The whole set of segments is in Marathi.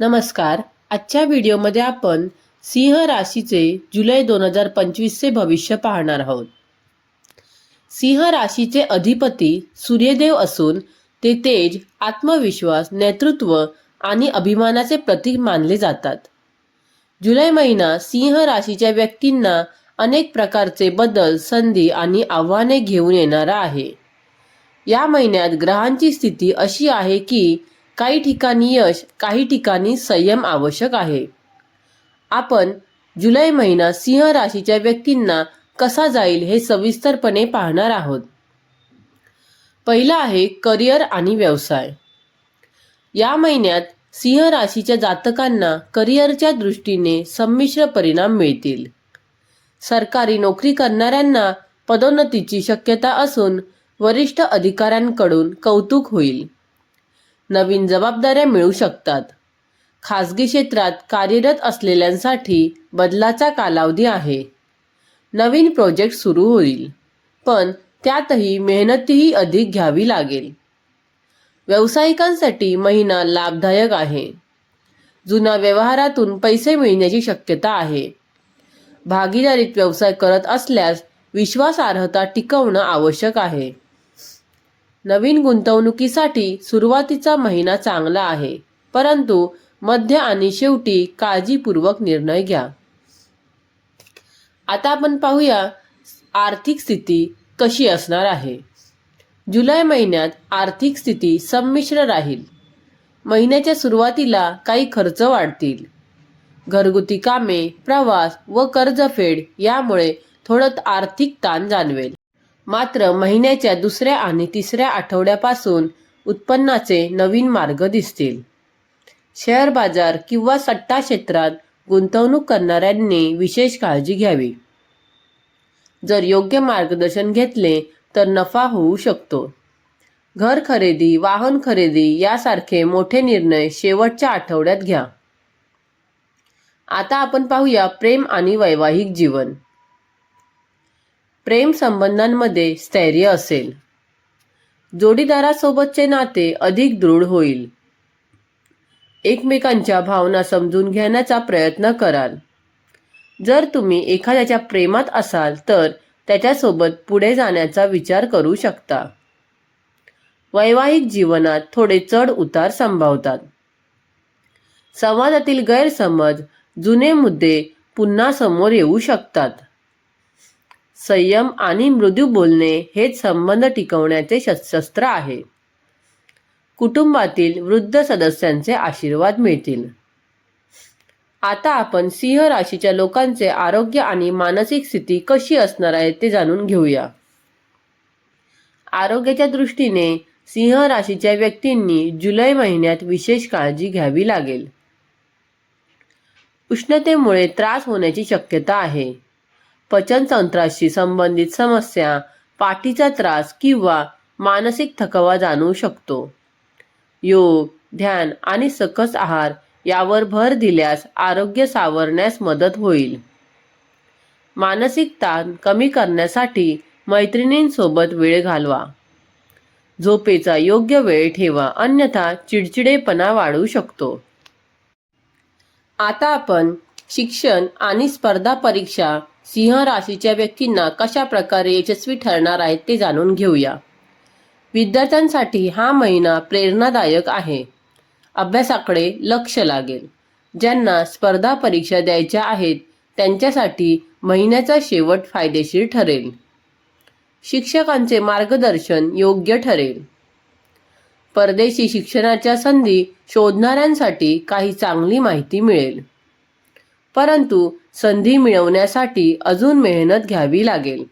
नमस्कार. आजच्या व्हिडिओमध्ये आपण सिंह राशीचे जुलै दोन हजार पंचवीसचे भविष्य पाहणार आहोत. सिंह राशीचे अधिपती सूर्यदेव असून ते तेज आत्मविश्वास नेतृत्व आणि अभिमानाचे प्रतीक मानले जातात. जुलै महिना सिंह राशीच्या व्यक्तींना अनेक प्रकारचे बदल संधी आणि आव्हाने घेऊन येणारा आहे. या महिन्यात ग्रहांची स्थिती अशी आहे की काही ठिकाणी यश काही ठिकाणी संयम आवश्यक आहे. आपण जुलै महिना सिंह राशीच्या व्यक्तींना कसा जाईल हे सविस्तरपणे पाहणार आहोत. पहिला आहे करिअर आणि व्यवसाय. या महिन्यात सिंह राशीच्या जातकांना करिअरच्या दृष्टीने संमिश्र परिणाम मिळतील. सरकारी नोकरी करणाऱ्यांना पदोन्नतीची शक्यता असून वरिष्ठ अधिकाऱ्यांकडून कौतुक होईल. नवीन जबाबदाऱ्या मिळू शकतात. खाजगी क्षेत्रात कार्यरत असलेल्यांसाठी बदलाचा कालावधी आहे. नवीन प्रोजेक्ट सुरू होईल पण त्यातही मेहनतीही अधिक घ्यावी लागेल. व्यावसायिकांसाठी महिना लाभदायक आहे. जुन्या व्यवहारातून पैसे मिळण्याची शक्यता आहे. भागीदारीत व्यवसाय करत असल्यास विश्वासार्हता टिकवणं आवश्यक आहे. नवीन गुंतवणुकीसाठी सुरुवातीचा महिना चांगला आहे. परंतु मध्य आणि शेवटी काळजीपूर्वक निर्णय घ्या. आता आपण पाहूया आर्थिक स्थिती कशी असणार आहे. जुलै महिन्यात आर्थिक स्थिती संमिश्र राहील. महिन्याच्या सुरुवातीला काही खर्च वाढतील. घरगुती कामे प्रवास व कर्जफेड यामुळे थोडं आर्थिक ताण जाणवेल. मात्र महिन्याच्या दुसऱ्या आणि तिसऱ्या आठवड्यापासून उत्पन्नाचे नवीन मार्ग दिसतील. शेअर बाजार किंवा सट्टा क्षेत्रात गुंतवणूक करणाऱ्यांनी विशेष काळजी घ्यावी. जर योग्य मार्गदर्शन घेतले तर नफा होऊ शकतो. घर खरेदी वाहन खरेदी यासारखे मोठे निर्णय शेवटच्या आठवड्यात घ्या. आता आपण पाहूया प्रेम आणि वैवाहिक जीवन. प्रेम संबंधांमध्ये स्थैर्य असेल. जोडीदारासोबतचे नाते अधिक दृढ होईल. एकमेकांच्या भावना समजून घेण्याचा प्रयत्न कराल. जर तुम्ही एखाद्याच्या प्रेमात असाल तर त्याच्यासोबत पुढे जाण्याचा विचार करू शकता. वैवाहिक जीवनात थोडे चढ उतार संभावतात. समाजातील गैरसमज जुने मुद्दे पुन्हा समोर येऊ शकतात. संयम आणि मृदू बोलणे हेच संबंध टिकवण्याचे शस्त्र आहे. कुटुंबातील वृद्ध सदस्यांचे आशीर्वाद मिळतील. आता आपण सिंह राशीच्या लोकांचे आरोग्य आणि मानसिक स्थिती कशी असणार आहे ते जाणून घेऊया. आरोग्याच्या दृष्टीने सिंह राशीच्या व्यक्तींनी जुलै महिन्यात विशेष काळजी घ्यावी लागेल. उष्णतेमुळे त्रास होण्याची शक्यता आहे. पचनतंत्राशी संबंधित समस्या पाठीचा त्रास किंवा मानसिक थकवा जाणवू शकतो. योग ध्यान आणि सकस आहार यावर भर दिल्यास आरोग्य सावरण्यास मदत होईल. मानसिक ताण कमी करण्यासाठी मैत्रिणींसोबत वेळ घालवा. झोपेचा योग्य वेळ ठेवा अन्यथा चिडचिडेपणा वाढू शकतो. आता आपण शिक्षण आणि स्पर्धा परीक्षा सिंह राशीच्या व्यक्तींना कशा प्रकारे यशस्वी ठरणार आहेत ते जाणून घेऊया. विद्यार्थ्यांसाठी हा महिना प्रेरणादायक आहे. अभ्यासाकडे लक्ष लागेल. ज्यांना स्पर्धा परीक्षा द्यायच्या आहेत त्यांच्यासाठी महिन्याचा शेवट फायदेशीर ठरेल. शिक्षकांचे मार्गदर्शन योग्य ठरेल. परदेशी शिक्षणाच्या संधी शोधणाऱ्यांसाठी काही चांगली माहिती मिळेल. परंतु संधी मिळवण्यासाठी अजून मेहनत घ्यावी लागेल.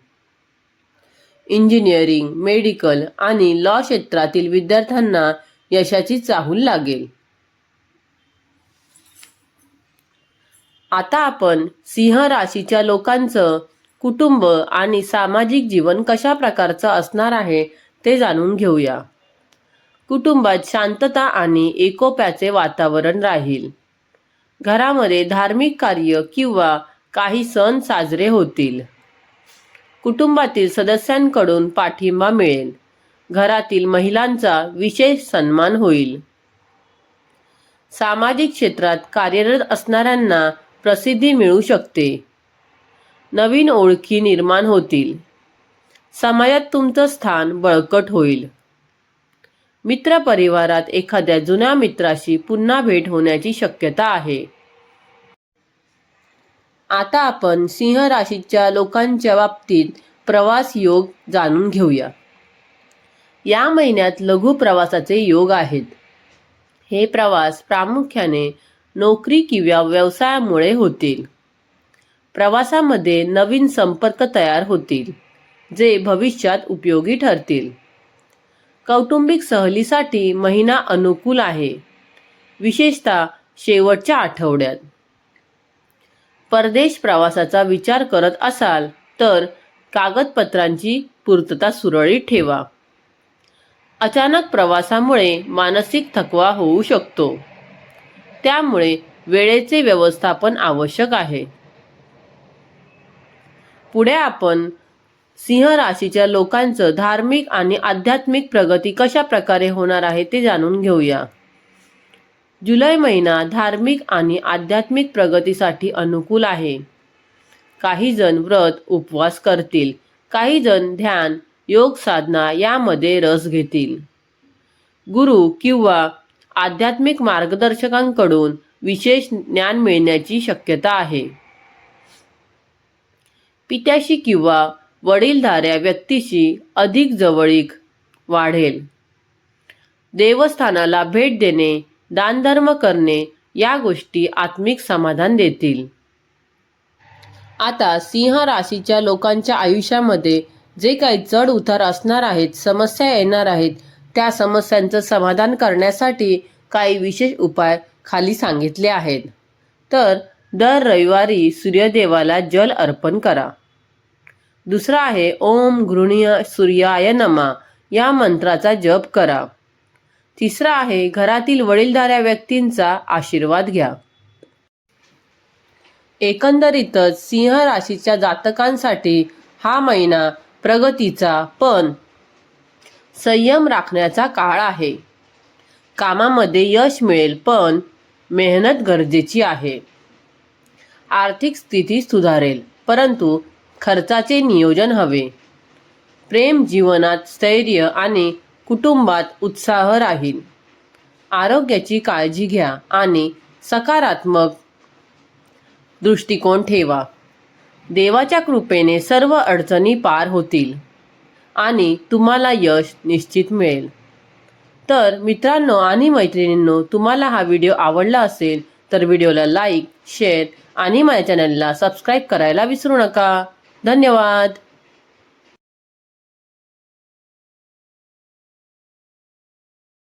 इंजिनिअरिंग मेडिकल आणि लॉ क्षेत्रातील विद्यार्थ्यांना यशाची चाहूल लागेल. आता आपण सिंह राशीच्या लोकांचं कुटुंब आणि सामाजिक जीवन कशा प्रकारचं असणार आहे ते जाणून घेऊया. कुटुंबात शांतता आणि एकोप्याचे वातावरण राहील. घरामध्ये धार्मिक कार्य किंवा काही सण साजरे होतील. कुटुंबातील सदस्यांकडून पाठिंबा मिळेल. घरातील महिलांचा विशेष सन्मान होईल. सामाजिक क्षेत्रात कार्यरत असणाऱ्यांना प्रसिद्धी मिळू शकते. नवीन ओळखी निर्माण होतील. समाजात तुमचं स्थान बळकट होईल. मित्रपरिवारात एखाद्या जुन्या मित्राशी पुन्हा भेट होण्याची शक्यता आहे. आता आपण सिंह राशीच्या लोकांच्या बाबतीत प्रवास योग जाणून घेऊया. या महिन्यात लघु प्रवासाचे योग आहेत. हे प्रवास प्रामुख्याने नोकरी किंवा व्यवसायामुळे होतील. प्रवासामध्ये नवीन संपर्क तयार होतील जे भविष्यात उपयोगी ठरतील. कौटुंबिक सहलीसाठी महिना अनुकूल आहे. विशेषतः शेवटच्या आठवड्यात. परदेश प्रवासाचा विचार करत असाल तर कागदपत्रांची पूर्तता सुरळीत ठेवा. अचानक प्रवासामुळे मानसिक थकवा होऊ शकतो. त्यामुळे वेळेचे व्यवस्थापन आवश्यक आहे. पुढे आपण सिंह राशीच्या लोकांचं धार्मिक आणि आध्यात्मिक प्रगती कशा प्रकारे होणार आहे ते जाणून घेऊया. जुलै महिना धार्मिक आणि आध्यात्मिक प्रगतीसाठी अनुकूल आहे. काही जण व्रत उपवास करतील. काही जण ध्यान योग साधना यामध्ये रस घेतील. गुरु किंवा आध्यात्मिक मार्गदर्शकांकडून विशेष ज्ञान मिळण्याची शक्यता आहे. पित्याशी किंवा वडीलधाऱ्या व्यक्तीशी अधिक जवळीक वाढेल. देवस्थानाला भेट देणे दानधर्म करणे या गोष्टी आत्मिक समाधान देतील. आता सिंह राशीच्या लोकांच्या आयुष्यामध्ये जे काही चढ उतार असणार आहेत समस्या येणार आहेत त्या समस्यांचं समाधान करण्यासाठी काही विशेष उपाय खाली सांगितले आहेत. तर दर रविवारी सूर्यदेवाला जल अर्पण करा. दुसरा आहे ओम गृणीय सूर्याय नमा. या मंत्राचा जप करा. तिसरा आहे घरातील वडीलधाऱ्या व्यक्तींचा आशीर्वाद घ्या. एकंदरीतच सिंह राशीच्या जातकांसाठी हा महिना प्रगतीचा पण संयम राखण्याचा काळ आहे. कामामध्ये यश मिळेल पण मेहनत गरजेची आहे. आर्थिक स्थिती सुधारेल परंतु खर्चाचे नियोजन हवे. प्रेम जीवनात स्थैर्य आणि कुटुंबात उत्साह राहील. आरोग्याची काळजी घ्या आणि सकारात्मक दृष्टिकोन ठेवा. देवाच्या कृपेने सर्व अडचणी पार होतील आणि तुम्हाला यश निश्चित मिळेल. तर मित्रांनो आणि मैत्रिणींनो तुम्हाला हा व्हिडिओ आवडला असेल तर व्हिडिओला लाईक शेअर आणि माझ्या चॅनलला सबस्क्राईब करायला विसरू नका. धन्यवाद.